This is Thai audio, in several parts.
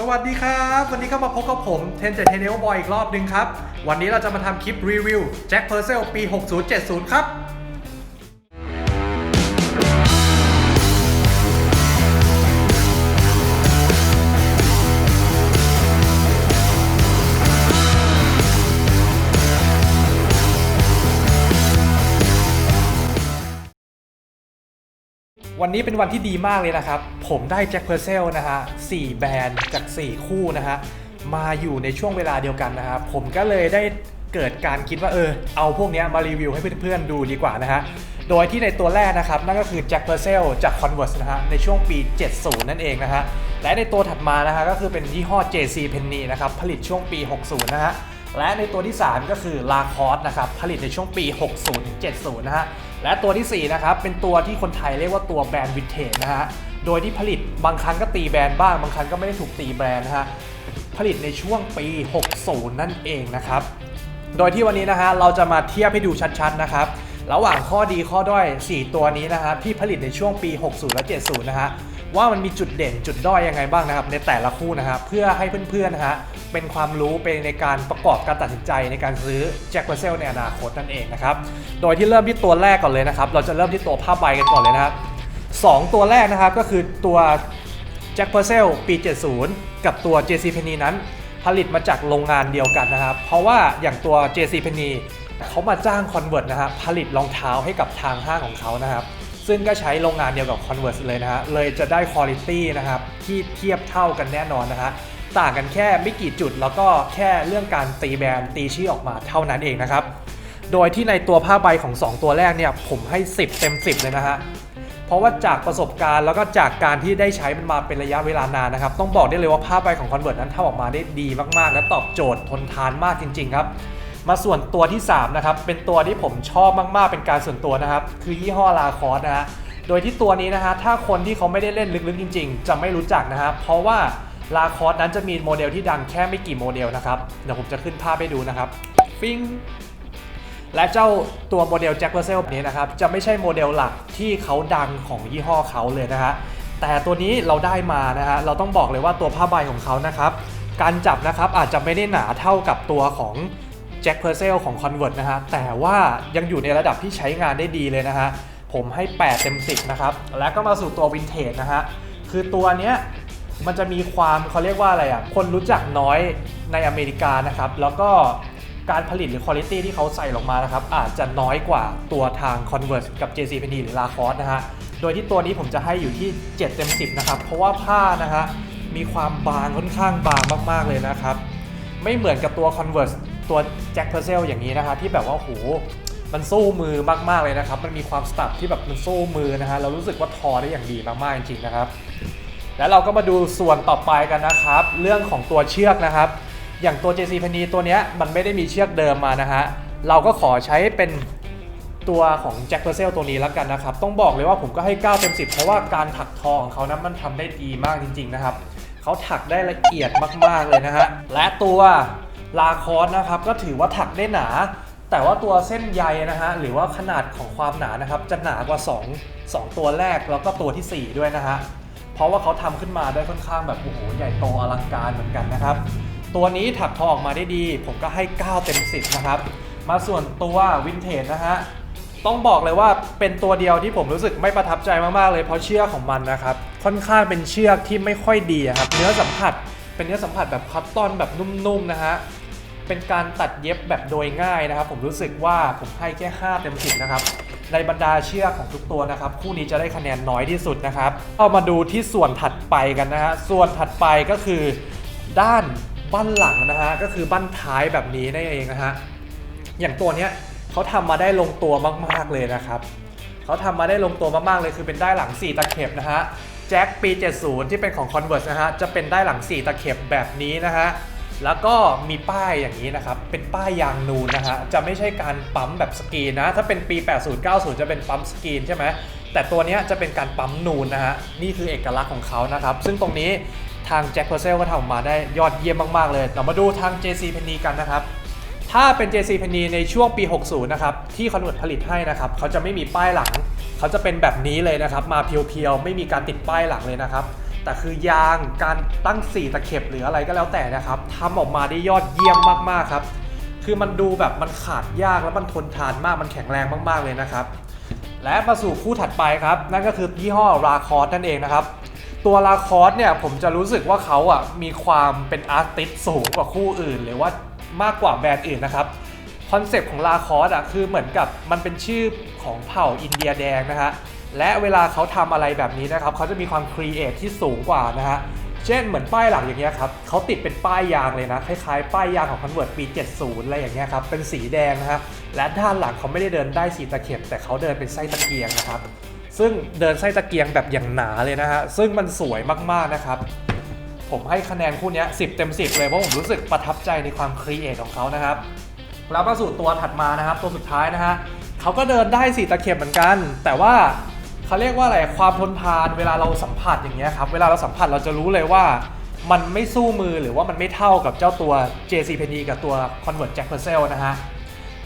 สวัสดีครับ วันนี้ก็มาพบกับผมเทนเจเทเนลบอยอีกรอบหนึ่งครับ วันนี้เราจะมาทำคลิปรีวิวแจ็คเพอร์เซลปี 6070 ครับ วันนี้เป็นวันที่ดีมากเลยนะครับ ผมได้แจ็คเพอร์เซลนะฮะ4แบรนด์จาก 4 คู่นะฮะ มาอยู่ในช่วงเวลาเดียวกันนะครับ ผมก็เลยได้เกิดการคิดว่าเออ เอาพวกนี้มารีวิวให้เพื่อนๆดูดีกว่านะฮะ โดยที่ในตัวแรกนะครับ นั่นก็คือแจ็คเพอร์เซลจาก Converse นะฮะ ในช่วงปี 70 นั่นเองนะฮะ และในตัวถัดมานะฮะก็คือเป็นยี่ห้อ JC Penney นะครับ ผลิตช่วงปี 60 นะฮะ และในตัวที่ 3 ก็คือ Lacoste นะครับ ผลิตในช่วงปี 60-70 นะฮะ และตัวทีสี่ 4 นะครับ เป็นตัวที่คนไทยเรียกว่าตัวแบรนด์วินเทจนะฮะ โดยที่ผลิตบางครั้งก็ตีแบรนด์บ้าง บางครั้งก็ไม่ได้ถูกตีแบรนด์นะฮะ ผลิตในช่วงปี 60 นั่นเองนะครับ โดยที่วันนี้นะฮะเราจะมาเทียบให้ดูชัดๆนะครับ ระหว่างข้อดีข้อด้อย 4 ตัวนี้นะฮะที่ผลิตในช่วงปี 60 และ 70 นะฮะ ว่ามันมีจุดเด่นจุดด้อยยังไงบ้างนะครับ ในแต่ละคู่นะฮะเพื่อให้เพื่อนๆนะฮะเป็นความรู้ไปในการประกอบการตัดสินใจในการซื้อแจ็คเ r อร์เซลในอนาคตนั่นเองนะครับโดยที่เริ่มที่ตัวแรกก่อนเลยนะครับเราจะเริ่มที่ตัวผ้าใบกันก่อนเลยนะครับสองตัวแรกนะครับก็คือตัวแจ็คเพอร์เซลปี 70 กับตัว JC p e n n y นั้น ผลิตมาจากโรงงานเดียวกันนะครับ เพราะว่าอย่างตัว JC p e n n y เขามาจ้าง Convert นะฮะผลิตรองเท้าให้กับทางห้างของเขานะครับ ซึ่งก็ใช้โรงงานเดียวกับ Converse เลยนะฮะ เลยจะได้คุณภาพนะครับ ที่เทียบเท่ากันแน่นอนนะฮะ ต่างกันแค่ไม่กี่จุดแล้วก็แค่เรื่องการตีแบรนด์ตีชื่อออกมาเท่านั้นเองนะครับ โดยที่ในตัวผ้าใบของ 2 ตัวแรกเนี่ยผมให้ 10 เต็ม 10 เลยนะฮะ เพราะว่าจากประสบการณ์แล้วก็จากการที่ได้ใช้มันมาเป็นระยะเวลานานนะครับ ต้องบอกได้เลยว่าผ้าใบของ Convert นั้นทำออกมาได้ดีมากๆ และตอบโจทย์ทนทานมากจริง ๆ ครับ มาส่วนตัวที่ 3 นะครับ เป็นตัวที่ผมชอบมากๆ เป็นการส่วนตัวนะครับ คือยี่ห้อลาคอสนะฮะ โดยที่ตัวนี้นะฮะ ถ้าคนที่เขาไม่ได้เล่นลึกๆจริง ๆ จะไม่รู้จักนะฮะ เพราะว่าลาคอสนั้นจะมีโมเดลที่ดังแค่ไม่กี่โมเดลนะครับ เดี๋ยวผมจะขึ้นภาพให้ดูนะครับฟิงและเจ้าตัวโมเดลแจ็คเ r อร์เซลนี้นะครับ จะไม่ใช่โมเดลหลักที่เขาดังของยี่ห้อเขาเลยนะฮะ แต่ตัวนี้เราได้มานะฮะ เราต้องบอกเลยว่าตัวผ้าใบของเขานะครับ การจับนะครับอาจจะไม่ได้หนาเท่ากับตัวของ แจ็คเพอร์เซลของ Convert นะฮะแต่ว่ายังอยู่ในระดับที่ใช้งานได้ดีเลยนะฮะผมให้ 8 เต็ม 10 นะครับ แล้วก็มาสู่ตัววินเทจนะฮะ คือตัวเนี้ยมันจะมีความเขาเรียกว่าอะไรอะ คนรู้จักน้อยในอเมริกานะครับ แล้วก็การผลิตหรือคุณภาพที่เขาใส่ลงมานะครับ อาจจะน้อยกว่าตัวทาง Converse กับ JC Penney หรือ Lacoste นะฮะ โดยที่ตัวนี้ผมจะให้อยู่ที่ 7 เต็ม 10 นะครับ เพราะว่าผ้านะฮะมีความบางค่อนข้างบางมาก ๆ เลยนะครับ ไม่เหมือนกับตัว Converse ตัว Jack p u r c e l อย่างนี้นะคะที่แบบว่าโหมันสู้มือมากๆเลยนะครับ มันมีความสตับที่แบบมันสู้มือนะฮะเรารู้สึกว่าทอได้อย่างดีมากๆจริงๆนะครับ แล้วเราก็มาดูส่วนต่อไปกันนะครับ เรื่องของตัวเชือกนะครับ อย่างตัว JC p e n n y ตัวเนี้ยมันไม่ได้มีเชือกเดิมมานะฮะเราก็ขอใช้เป็นตัวของ Jack p u r c e l ตัวนี้แล้วกันนะครับ ต้องบอกเลยว่าผมก็ให้ 9 เต็ม 10 เพราะว่าการถักทอของเขานะมันทำได้ดีมากจริง ๆนะครับ เขาถักได้ละเอียดมากๆเลยนะฮะและตัว ลาคอสนะครับก็ถือว่าถักได้หนา แต่ว่าตัวเส้นใยนะฮะหรือว่าขนาดของความหนานะครับจะหนากว่า 2 2 ตัวแรกแล้วก็ตัวทีสี่4 ด้วยนะฮะเพราะว่าเขาทำขึ้นมาได้ค่อนข้างแบบโอ้โหใหญ่โตอลังการเหมือนกันนะครับ ตัวนี้ถักทอออกมาได้ดี ผมก็ให้ 9 เต็ม 10 นะครับ มาส่วนตัววินเทจนะฮะต้องบอกเลยว่าเป็นตัวเดียวที่ผมรู้สึกไม่ประทับใจมากๆเลยเพราะเชือกของมันนะครับ ค่อนข้างเป็นเชือกที่ไม่ค่อยดีครับ เนื้อสัมผัส เป็นเนื้อสัมผัสแบบคัตตอนแบบนุ่มๆนะฮะเป็นการตัดเย็บแบบโดยง่ายนะครับ ผมรู้สึกว่าผมให้แค่ 5 เต็ม10นะครับในบรรดาเชือกของทุกตัวนะครับ คู่นี้จะได้คะแนนน้อยที่สุดนะครับเอามาดูที่ส่วนถัดไปกันนะฮะส่วนถัดไปก็คือด้านบั้นหลังนะฮะก็คือบั้นท้ายแบบนี้นั่นเองนะฮะอย่างตัวเนี้ยเขาทำมาได้ลงตัวมากๆเลยนะครับเขาทำมาได้ลงตัวมากๆเลยคือเป็นได้หลัง 4 ตะเข็บนะฮะ แจ็คปี 70 ที่เป็นของ Converse นะฮะ จะเป็นได้หลัง 4 ตะเข็บแบบนี้นะฮะ แล้วก็มีป้ายอย่างนี้นะครับ เป็นป้ายยางนูนนะฮะ จะไม่ใช่การปั๊มแบบสกรีนนะ ถ้าเป็นปี 80 90 จะเป็นปั๊มสกรีนใช่ไหม แต่ตัวนี้จะเป็นการปั๊มนูนนะฮะ นี่คือเอกลักษณ์ของเขานะครับ ซึ่งตรงนี้ทางแจ็คเพอร์เซลก็ทำมาได้ยอดเยี่ยมมากๆเลย เรามาดูทาง JC Penney กันนะครับถ้าเป็น JC p e n n y ในช่วงปี 60 นะครับ ที่ Convert ผลิตให้นะครับ เขาจะไม่มีป้ายหลัง เขาจะเป็นแบบนี้เลยนะครับ มาเพียวๆ ไม่มีการติดป้ายหลังเลยนะครับ แต่คือยางการตั้งสีตะเข็บหรืออะไรก็แล้วแต่นะครับทำออกมาได้ยอดเยี่ยมมากๆครับ คือมันดูแบบมันขาดยากแล้วมันทนทานมากมันแข็งแรงมากๆเลยนะครับ และมาสู่คู่ถัดไปครับ นั่นก็คือยี่ห้อราคอสนั่นเองนะครับตัวราคอสเนี่ยผมจะรู้สึกว่าเขาอะมีความเป็นอาร์ติสสูงกว่าคู่อื่น หรือว่ามากกว่าแบรนด์อื่นนะครับ คอนเซปต์ของลาคอสอะคือเหมือนกับมันเป็นชื่อของเผ่าอินเดียแดงนะฮะและเวลาเขาทำอะไรแบบนี้นะครับเขาจะมีความครีเอทที่สูงกว่านะฮะเช่นเหมือนป้ายหลังอย่างเงี้ยครับเขาติดเป็นป้ายยางเลยนะคล้ายๆป้ายยางของ Convert ปี 70 อะไรอย่างเงี้ยครับเป็นสีแดงนะฮะและด้านหลังเขาไม่ได้เดินได้สีตะเข็บแต่เขาเดินเป็นไส้ตะเกียงนะครับซึ่งเดินไส้ตะเกียงแบบอย่างหนาเลยนะฮะซึ่งมันสวยมากๆนะครับผมให้คะแนนคู่นี้10 เต็ม 10 เลยเพราะผมรู้สึกประทับใจในความครีเอทของเขานะครับ แล้วมาสู่ตัวถัดมานะครับ ตัวสุดท้ายนะฮะเขาก็เดินได้สีตะเข็บเหมือนกัน แต่ว่าเขาเรียกว่าอะไรความทนทานเวลาเราสัมผัสอย่างเงี้ยครับ เวลาเราสัมผัสเราจะรู้เลยว่า มันไม่สู้มือหรือว่ามันไม่เท่ากับเจ้าตัว JC p e n n y กับตัว Convert Jack Purcell นะฮะ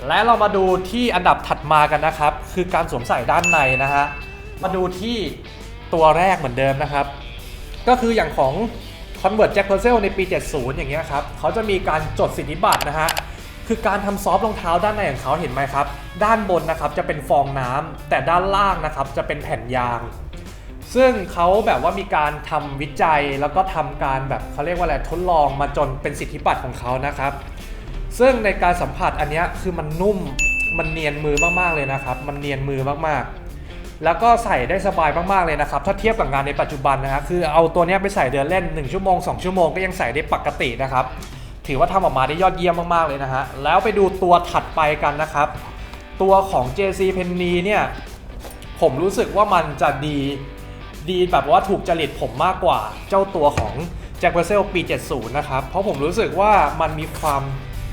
และเรามาดูที่อันดับถัดมากันนะครับ คือการสวมใส่ด้านในนะฮะมาดูที่ตัวแรกเหมือนเดิมนะครับ ก็คืออย่างของ Convert Jack Purcell ในปี 70 อย่างเงี้ยครับเขาจะมีการจดสิทธิบัตรนะฮะ คือการทำซอฟต์รองเท้าด้านในของเขาเห็นไหมครับ ด้านบนนะครับจะเป็นฟองน้ำแต่ด้านล่างนะครับจะเป็นแผ่นยาง ซึ่งเขาแบบว่ามีการทำวิจัยแล้วก็ทำการแบบเขาเรียกว่าอะไรทดลองมาจนเป็นสิทธิบัตรของเขานะครับ ซึ่งในการสัมผัสอันนี้คือมันนุ่มมันเนียนมือมากๆเลยนะครับ มันเนียนมือมากๆแล้วก็ใส่ได้สบายมากๆเลยนะครับ ถ้าเทียบกับงานในปัจจุบันนะครับคือเอาตัวนี้ไปใส่เดินเล่น 1 ชั่วโมง 2 ชั่วโมงก็ยังใส่ได้ปกตินะครับ ถือว่าทำออกมาได้ยอดเยี่ยมมากๆเลยนะฮะ แล้วไปดูตัวถัดไปกันนะครับ ตัวของ JC p e n n y เนี่ยผมรู้สึกว่ามันจะดีดีแบบว่าถูกจริตผมมากกว่าเจ้าตัวของ Jack Purcell ปี 70 นะครับ เพราะผมรู้สึกว่ามันมีความ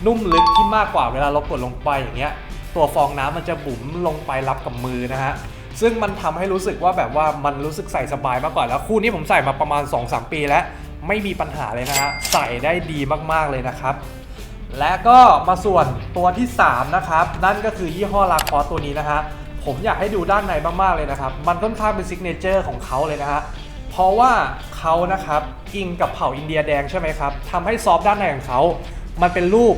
นุ่มลึกที่มากกว่าเวลาเรากดลงไปอย่างเงี้ย ตัวฟองน้ำมันจะบุ๋มลงไปรับกับมือนะฮะ ซึ่งมันทำให้รู้สึกว่าแบบว่ามันรู้สึกใส่สบายมากกว่าแล้วคู่นี้ผมใส่มาประมาณ 2-3 ปีแล้ว ไม่มีปัญหาเลยนะฮะใส่ได้ดีมากๆเลยนะครับ และก็มาส่วนตัวที่ 3 นะครับ นั่นก็คือยี่ห้อลาคอสตัวนี้นะฮะผมอยากให้ดูด้านในมากๆเลยนะครับ มันค่อนข้างเป็นซิกเนเจอร์ของเขาเลยนะฮะเพราะว่าเขานะครับอิงกับเผ่าอินเดียแดงใช่ไหมครับทำให้ซอฟด้านในของเขามันเป็นรูป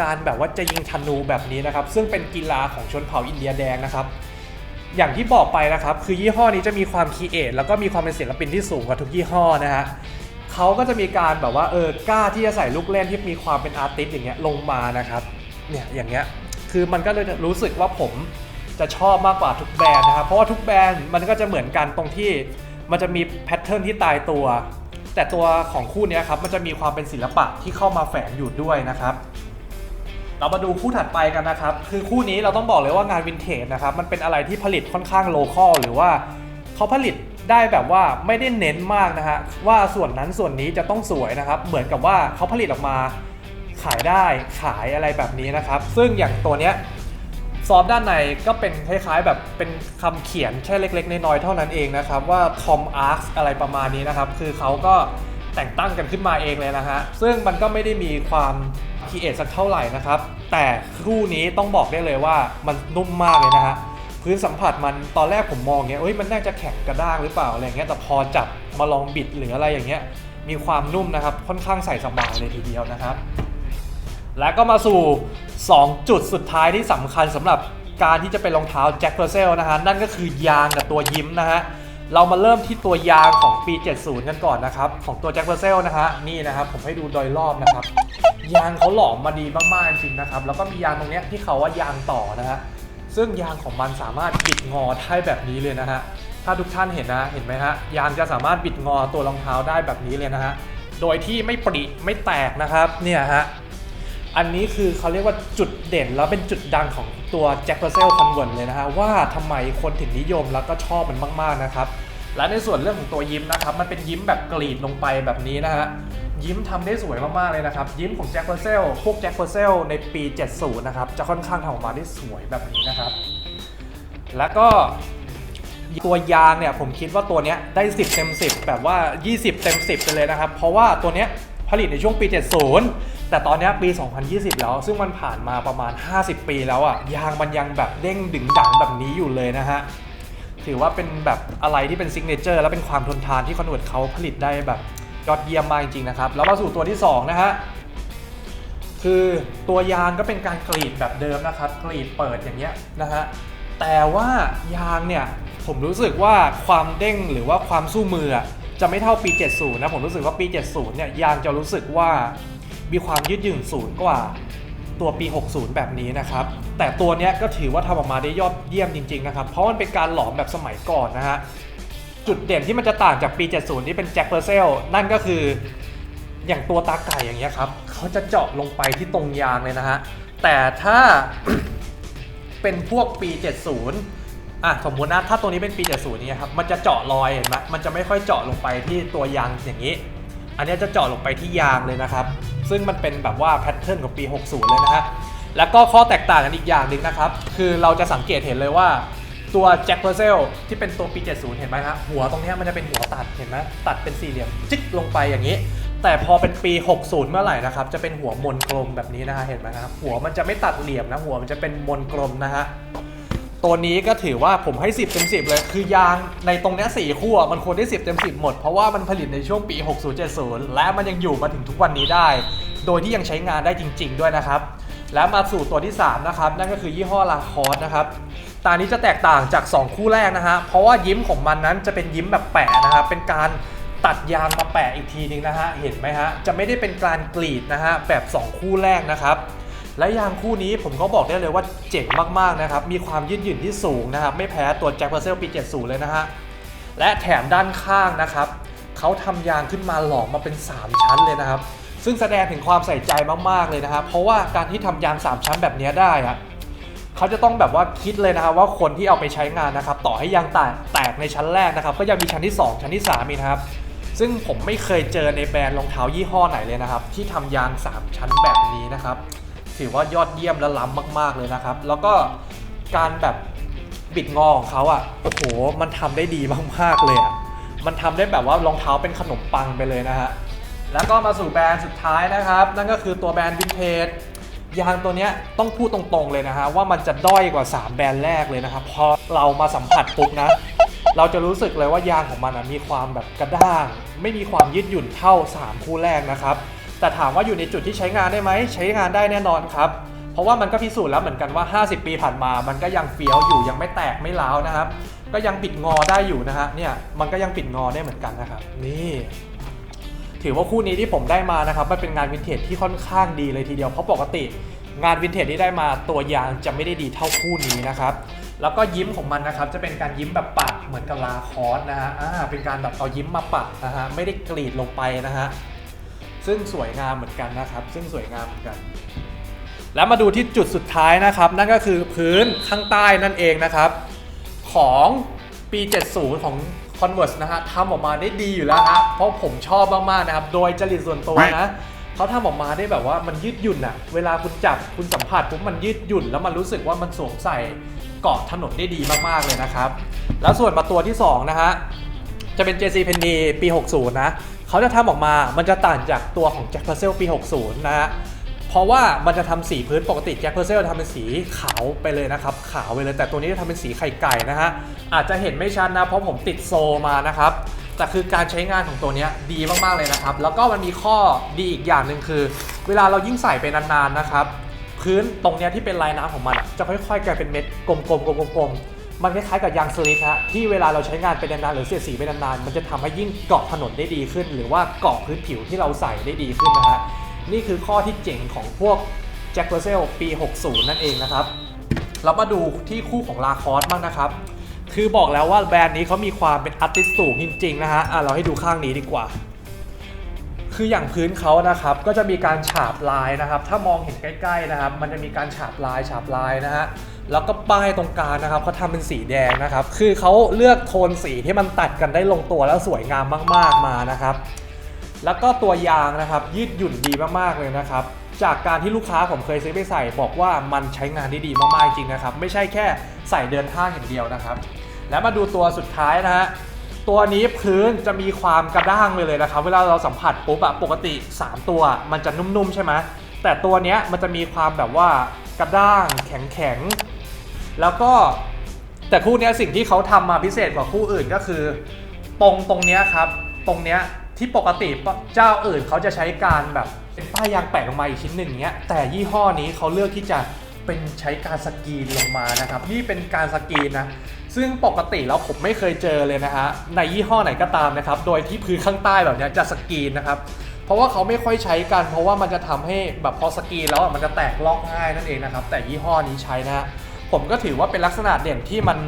การแบบว่าจะยิงธนูแบบนี้นะครับ ซึ่งเป็นกีฬาของชนเผ่าอินเดียแดงนะครับ อย่างที่บอกไปนะครับ คือยี่ห้อนี้จะมีความคีเอทแล้วก็มีความเป็นศิลปินที่สูงกว่าทุกยี่ห้อนะฮะ เขาก็จะมีการแบบว่าเออกล้าที่จะใส่ลูกเล่นที่มีความเป็นอาร์ติสต์อย่างเงี้ยลงมานะครับเนี่ยอย่างเงี้ยคือมันก็เลยรู้สึกว่าผมจะชอบมากกว่าทุกแบรนด์นะครับเพราะว่าทุกแบรนด์มันก็จะเหมือนกันตรงที่มันจะมีแพทเทิร์นที่ตายตัว แต่ตัวของคู่นี้ครับมันจะมีความเป็นศิลปะที่เข้ามาแฝงอยู่ด้วยนะครับ เรามาดูคู่ถัดไปกันนะครับ คือคู่นี้เราต้องบอกเลยว่างานวินเทจนะครับมันเป็นอะไรที่ผลิตค่อนข้างโลคอลหรือว่าเขาผลิต ได้แบบว่าไม่ได้เน้นมากนะฮะว่าส่วนนั้นส่วนนี้จะต้องสวยนะครับ เหมือนกับว่าเขาผลิตออกมาขายได้ขายอะไรแบบนี้นะครับ ซึ่งอย่างตัวเนี้ยซอฟด้านในก็เป็นคล้ายๆแบบเป็นคำเขียนแค่เล็กๆ น้อยๆเท่านั้นเองนะครับว่า Tom Arts อะไรประมาณนี้นะครับ คือเขาก็แต่งตั้งกันขึ้นมาเองเลยนะฮะซึ่งมันก็ไม่ได้มีความคีเอทสักเท่าไหร่นะครับ แต่คู่นี้ต้องบอกได้เลยว่ามันนุ่มมากเลยนะฮะ พื้นสัมผัสมันตอนแรกผมมองเงี้ยเอ้ยมันน่าจะแข็งกระด้างหรือเปล่าอะไรเงี้ยแต่พอจับมาลองบิดหรืออะไรอย่างเงี้ยมีความนุ่มนะครับค่อนข้างใส่สบายเลยทีเดียวนะครับ และก็มาสู่ 2 จุดสุดท้ายที่สำคัญสำหรับการที่จะเป็นรองเท้าแจ็คเพอร์เซลนะฮะนั่นก็คือยางกับตัวยิ้มนะฮะเรามาเริ่มที่ตัวยางของปี 70 กันก่อนนะครับ ของตัวแจ็คเพอร์เซลนะฮะนี่นะครับผมให้ดูโดยรอบนะครับ ยางเขาหลอมมาดีมากๆจริงนะครับ แล้วก็มียางตรงเนี้ยที่เขาว่ายางต่อนะฮะ ซึ่งยางของมันสามารถบิดงอได้แบบนี้เลยนะฮะ ถ้าทุกท่านเห็นนะ เห็นไหมฮะ ยางจะสามารถบิดงอตัวรองเท้าได้แบบนี้เลยนะฮะ โดยที่ไม่ปริไม่แตกนะครับ เนี่ยฮะ อันนี้คือเขาเรียกว่าจุดเด่นแล้วเป็นจุดดังของตัว Jack Purcell Convert เลยนะฮะ ว่าทำไมคนถึงนิยมแล้วก็ชอบมันมาก ๆนะครับ และในส่วนเรื่องของตัวยิ้มนะครับ มันเป็นยิ้มแบบกรีดลงไปแบบนี้นะฮะ ยิ้มทำได้สวยมากๆเลยนะครับ ยิ้มของ Jack Purcell พวก Jack Purcell ในปี 70 นะครับ จะค่อนข้างทำออกมาได้สวยแบบนี้นะครับ แล้วก็ตัวยางเนี่ยผมคิดว่าตัวเนี้ยได้ 10 เต็ม 10 แบบว่า 20 เต็ม 10 ไปเลยนะครับ เพราะว่าตัวเนี้ยผลิตในช่วงปี 70 แต่ตอนนี้ปี 2020 แล้ว ซึ่งมันผ่านมาประมาณ 50 ปีแล้วอะ่ะ ยางมันยังแบบเด้งดึงดังแบบนี้อยู่เลยนะฮะ ถือว่าเป็นแบบอะไรที่เป็นซิกเนเจอร์และเป็นความทนทานที่คอนเวิร์ตเขาผลิตได้แบบ ยอดเยี่ยมมากจริงๆนะครับ แล้วมาสู่ตัวที่ 2 นะฮะ คือตัวยางก็เป็นการกรีดแบบเดิมนะครับ กรีดเปิดอย่างเงี้ยนะฮะ แต่ว่ายางเนี่ย ผมรู้สึกว่าความเด้งหรือว่าความสู้มือจะไม่เท่าปี 70 นะ ผมรู้สึกว่าปี 70 เนี่ย ยางจะรู้สึกว่ามีความยืดหยุ่นสูงกว่าตัวปี 60 แบบนี้นะครับ แต่ตัวเนี้ยก็ถือว่าทำออกมาได้ยอดเยี่ยมจริง ๆ นะครับ เพราะมันเป็นการหลอมแบบสมัยก่อนนะฮะ จุดเด่นที่มันจะต่างจากปี 70 ที่เป็นแจ็คเพอร์เซลนั่นก็คืออย่างตัวตาไก่อย่างเงี้ยครับเขาจะเจาะลงไปที่ตรงยางเลยนะฮะ แต่ถ้า เป็นพวกปี 70 อะสมมุตินะถ้าตัวนี้เป็นปี 70เนี่ยครับมันจะเจาะรอยเห็นไหมมันจะไม่ค่อยเจาะลงไปที่ตัวยางอย่างนี้ อันนี้จะเจาะลงไปที่ยางเลยนะครับ ซึ่งมันเป็นแบบว่าแพทเทิร์นของปี 60 เลยนะฮะแล้วก็ข้อแตกต่างกันอีกอย่างหนึ่งนะครับ คือเราจะสังเกตเห็นเลยว่า ตัวแจ็คเพอร์เซลที่เป็นตัวปี 70 เห็นไหมฮะหัวตรงเนี้ยมันจะเป็นหัวตัดเห็นไหมตัดเป็นสี่เหลี่ยมจิ๊กลงไปอย่างนี้ แต่พอเป็นปี 60 เมื่อไหร่นะครับ จะเป็นหัวมนกลมแบบนี้นะฮะเห็นไหมครับหัวมันจะไม่ตัดเหลี่ยมนะหัวมันจะเป็นมนกลมนะฮะตัวนี้ก็ถือว่าผมให้ 10 เต็ม 10 เลย คือยางในตรงเนี้ยสี่คู่อะมันควรได้ 10 เต็ม 10 หมด เพราะว่ามันผลิตในช่วงปี 60-70 และมันยังอยู่มาถึงทุกวันนี้ได้ โดยที่ยังใช้งานได้จริง ๆ ด้วยนะครับ แล้วมาสู่ตัวที่ 3 นะครับ นั่นก็คือยี่ห้อลาคอสนะครับ ตานี้จะแตกต่างจาก 2 คู่แรกนะฮะ เพราะว่ายิ้มของมันนั้นจะเป็นยิ้มแบบแปะนะครับเป็นการตัดยางมาแปะอีกทีนึงนะฮะ เห็นไหมฮะ จะไม่ได้เป็นการกรีดนะฮะ แบบ 2 คู่แรกนะครับ และยางคู่นี้ผมก็บอกได้เลยว่าเจ๋งมากๆนะครับ มีความยืดหยุ่นที่สูงนะครับ ไม่แพ้ตัวแจ็คเพอร์เซลปี 70 เลยนะฮะ และแถมด้านข้างนะครับ เขาทำยางขึ้นมาหลอมมาเป็น 3 ชั้นเลยนะครับ ซึ่งแสดงถึงความใส่ใจมากๆเลยนะครับเพราะว่าการที่ทำยาง 3 ชั้นแบบนี้ได้อะ เขาจะต้องแบบว่าคิดเลยนะครับว่าคนที่เอาไปใช้งานนะครับ ต่อให้ยางแตกแตกในชั้นแรกนะครับ ก็ยังมีชั้นที่ 2 ชั้นที่3อีกนะครับ ซึ่งผมไม่เคยเจอในแบรนด์รองเท้ายี่ห้อไหนเลยนะครับ ที่ทำยาง 3 ชั้นแบบนี้นะครับ ถือว่ายอดเยี่ยมและล้ำมาก ๆเลยนะครับ แล้วก็การแบบบิดงอของเขาอะโอ้โหมันทำได้ดีมากๆเลยอะมันทำได้แบบว่ารองเท้าเป็นขนมปังไปเลยนะฮะแล้วก็มาสู่แบรนด์สุดท้ายนะครับ นั่นก็คือตัวแบรนด์วินเทจ ยางตัวนี้ต้องพูดตรงๆเลยนะฮะว่ามันจะด้อยกว่า 3 แบรนด์แรกเลยนะครับพอเรามาสัมผัสปุ๊บนะ เราจะรู้สึกเลยว่ายางของมันอะมีความแบบกระด้าง ไม่มีความยืดหยุ่นเท่า 3 คู่แรกนะครับ แต่ถามว่าอยู่ในจุดที่ใช้งานได้ไหมใช้งานได้แน่นอนครับเพราะว่ามันก็พิสูจน์แล้วเหมือนกันว่า 50 ปีผ่านมา มันก็ยังเฟี้ยวอยู่ยังไม่แตกไม่ร้าวนะครับ ก็ยังปิดงอได้อยู่นะฮะเนี่ยมันก็ยังปิดงอได้เหมือนกันนะครับ นี่ ถือว่าคู่นี้ที่ผมได้มานะครับมันเป็นงานวินเทจที่ค่อนข้างดีเลยทีเดียวเพราะปกติ งานวินเทจที่ได้มาตัวยางจะไม่ได้ดีเท่าคู่นี้นะครับแล้วก็ยิ้มของมันนะครับจะเป็นการยิ้มแบบปัดเหมือนกับลาคอสนะฮะอ่าเป็นการแบบเอายิ้มมาปัดนะฮะไม่ได้กรีดลงไปนะฮะซึ่งสวยงามเหมือนกันนะครับ ซึ่งสวยงามเหมือนกัน แล้วมาดูที่จุดสุดท้ายนะครับ นั่นก็คือพื้นข้างใต้นั่นเองนะครับ ของปี 70 ของ Converse นะฮะทำออกมาได้ดีอยู่แล้วฮะเพราะผมชอบมากๆนะครับ โดยจริตส่วนตัวนะเขาทำออกมาได้แบบว่ามันยืดหยุ่นอะเวลาคุณจับคุณสัมผัสปุ๊บมันยืดหยุ่น แล้วมันรู้สึกว่ามันสวมใส่เกาะถนนได้ดีมากๆเลยนะครับ แล้วส่วนมาตัวที่ 2 นะฮะ จะเป็น JC p e n n y ปี 60 นะ เขาจะทำออกมา มันจะต่างจากตัวของ Jack Purcell ปี 60 นะฮะ เพราะว่ามันจะทำสีพื้นปกติ Jack Purcell ทำเป็นสีขาวไปเลยนะครับ ขาวไปเลย แต่ตัวนี้จะทำเป็นสีไข่ไก่นะฮะ อาจจะเห็นไม่ชัดนะ เพราะผมติดโซมานะครับ แต่คือการใช้งานของตัวนี้ดีมากๆเลยนะครับ แล้วก็มันมีข้อดีอีกอย่างหนึ่งคือ เวลาเรายิ่งใส่ไปนานๆนะครับ พื้นตรงเนี้ยที่เป็นลายน้ำของมัน จะค่อยๆ กลายเป็นเม็ดกลมๆกลมๆมันคล้ายๆกับยางสลิดฮะที่เวลาเราใช้งานไปนานๆหรือเสียดสีไปนานๆมันจะทำให้ยิ่งเกาะถนนได้ดีขึ้น หรือว่าเกาะพื้นผิวที่เราใส่ได้ดีขึ้นนะฮะ นี่คือข้อที่เจ๋งของพวกแจ็คเ r อร์เซลปี 60 นั่นเองนะครับ เรามาดูที่คู่ของลาคอสบ้างนะครับ คือบอกแล้วว่าแบรนด์นี้เขามีความเป็นอาร์ติสสูงจริงๆนะฮะอะเราให้ดูข้างนี้ดีกว่า คืออย่างพื้นเขานะครับ ก็จะมีการฉาบลายนะครับ ถ้ามองเห็นใกล้ๆนะครับ มันจะมีการฉาบลายฉาบลายนะฮะแล้วก็ป้ายตรงกลางนะครับเขาทำเป็นสีแดงนะครับ คือเขาเลือกโทนสีที่มันตัดกันได้ลงตัวแล้วสวยงามมาก ๆมานะครับ แล้วก็ตัวยางนะครับยืดหยุ่นดีมากๆเลยนะครับ จากการที่ลูกค้าผมเคยซื้อไปใส่ บอกว่ามันใช้งานได้ดีมากๆจริงนะครับ ไม่ใช่แค่ใส่เดินห้างอย่างเดียวนะครับ แล้วมาดูตัวสุดท้ายนะฮะตัวนี้พื้นจะมีความกระด้างไปเลยนะครับ เวลาเราสัมผัสปุ๊บอะปกติ 3 ตัวมันจะนุ่มๆใช่ไหมแต่ตัวเนี้ยมันจะมีความแบบว่ากระด้างแข็งๆแล้วก็แต่คู่นี้สิ่งที่เขาทำมาพิเศษกว่าคู่อื่นก็คือ ตรงตรงเนี้ยครับ ตรงเนี้ย ที่ปกติเจ้าอื่นเขาจะใช้การแบบเป็นป้ายยางแปะลงมาอีกชิ้นหนึ่งเนี้ยแต่ยี่ห้อนี้เขาเลือกที่จะเป็นใช้การสกรีนลงมานะครับนี่เป็นการสกรีนนะซึ่งปกติแล้วผมไม่เคยเจอเลยนะฮะในยี่ห้อไหนก็ตามนะครับ โดยที่พื้นข้างใต้แบบเนี้ยจะสกรีนนะครับเพราะว่าเขาไม่ค่อยใช้กัน เพราะว่ามันจะทำให้แบบพอสกรีนแล้วมันจะแตกลอกง่ายนั่นเองนะครับ แต่ยี่ห้อนี้ใช้นะฮะผมก็ถือว่าเป็นลักษณะเด่นที่มัน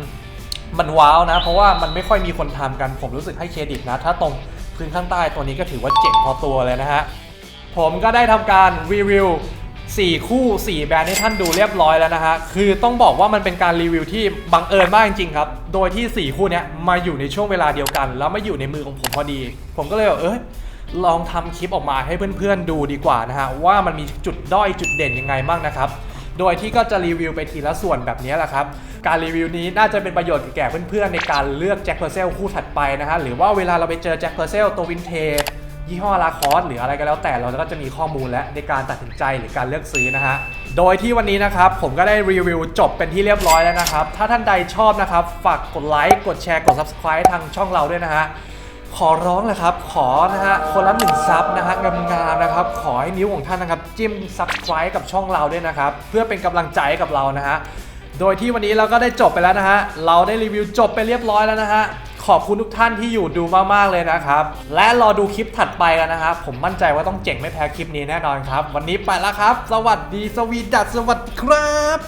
มันว้าวนะ เพราะว่ามันไม่ค่อยมีคนทำกัน ผมรู้สึกให้เครดิตนะ ถ้าตรง พื้นข้างใต้ตัวนี้ก็ถือว่าเจ๋งพอตัวเลยนะฮะ ผมก็ได้ทำการรีวิว 4 คู่ 4 แบรนด์ให้ท่านดูเรียบร้อยแล้วนะฮะ คือต้องบอกว่ามันเป็นการรีวิวที่บังเอิญมากจริงๆครับ โดยที่ 4 คู่เนี้ยมาอยู่ในช่วงเวลาเดียวกัน แล้วมาอยู่ในมือของผมพอดี ผมก็เลยแบบเอ้ยลองทำคลิปออกมาให้เพื่อนๆดูดีกว่านะฮะว่ามันมีจุดด้อยจุดเด่นยังไงบ้างนะครับ โดยที่ก็จะรีวิวไปทีละส่วนแบบนี้แหละครับ การรีวิวนี้น่าจะเป็นประโยชน์แก่เพื่อนๆในการเลือกแจ็คเพอร์เซลคู่ถัดไปนะฮะหรือว่าเวลาเราไปเจอแจ็คเพอร์เซลตัววินเทจยี่ห้อลาคอสหรืออะไรก็แล้วแต่เราก็จะมีข้อมูลและในการตัดสินใจหรือการเลือกซื้อนะฮะ โดยที่วันนี้นะครับ ผมก็ได้รีวิวจบเป็นที่เรียบร้อยแล้วนะครับ ถ้าท่านใดชอบนะครับ ฝากกดไลค์กดแชร์กด subscribe ทางช่องเราด้วยนะฮะ ขอร้องเลยครับ ขอนะฮะคนละหนึ่งซับนะฮะงามๆนะครับ ขอให้นิ้วของท่านนะครับ จิ้ม subscribe กับช่องเราด้วยนะครับ เพื่อเป็นกำลังใจกับเรานะฮะโดยที่วันนี้เราก็ได้จบไปแล้วนะฮะเราได้รีวิวจบไปเรียบร้อยแล้วนะฮะขอบคุณทุกท่านที่อยู่ดูมากๆเลยนะครับ และรอดูคลิปถัดไปกันนะครับผมมั่นใจว่าต้องเจ๋งไม่แพ้คลิปนี้แน่นอนครับ วันนี้ไปแล้วครับ สวัสดีสวีดัสสวัสดีครับ